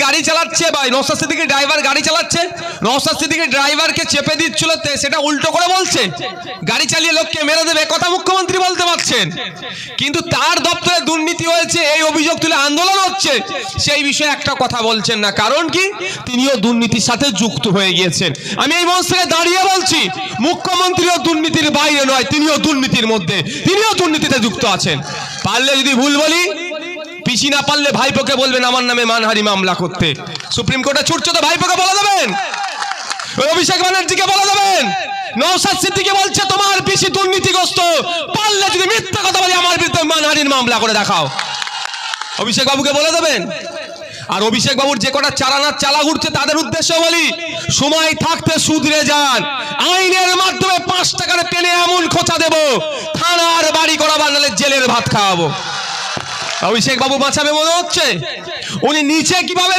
গাড়ি চালাচ্ছে বা নৌসাদ সিদ্দিকি ড্রাইভার গাড়ি চালাচ্ছে নৌসাদ সিদ্দিকি ড্রাইভারকে চেপে দিচ্ছিল সেটা উল্টো করে বলছে। গাড়ি চালিয়ে লোককে মেরে দেবে, কথা মুখ্যমন্ত্রী বলতে পারছেন। কিন্তু তার দপ্তরে দুর্নীতি হয়েছে, এই অভিযোগ তুলে আন্দোলন হচ্ছে। সেই বিষয়ে একটা কথা বলছেন না, কারণ কি? তিনিও দুর্নীতির সাথে যুক্ত হয়ে গিয়েছেন। আমি এই মঞ্চ থেকে দাঁড়িয়ে বলছি, মুখ্যমন্ত্রীও দুর্নীতির বাইরে নয়, তিনিও দুর্নীতির মধ্যে, তিনিও দুর্নীতিতে যুক্ত আছেন। পারলে যদি ভুল বলি পিসি না পারলে ভাইপোকে বলবেন, আমার নামে মানহারি মামলা করতে। সুপ্রিম কোর্টে ছুটছে তো ভাইপোকে বলে দেবেন? অভিষেক ব্যানার্জিকে বলে দেবেন? নৌসাদ সিদ্দিকে বলছে, তোমার পিসি দুর্নীতিগ্রস্ত, পারলে যদি মিথ্যা কথা বলি, আমার বিরুদ্ধে মানহারির মামলা করে দেখাও। অভিষেক বাবুকে বলে দেবেন? আর অভিষেক বাবুর যে কটা চালানার চালা ঘুরছে, তাদের উদ্দেশ্য বলি, সময় থাকতে সুধরে যান। আইনের মাধ্যমে পাঁচ টাকার পেনে এমন খোঁচা দেব, থানার বাড়ি করা বানালে জেলের ভাত খাওয়াবো। অভিষেক বাবু বাঁচাবে মনে হচ্ছে? উনি নিচে কীভাবে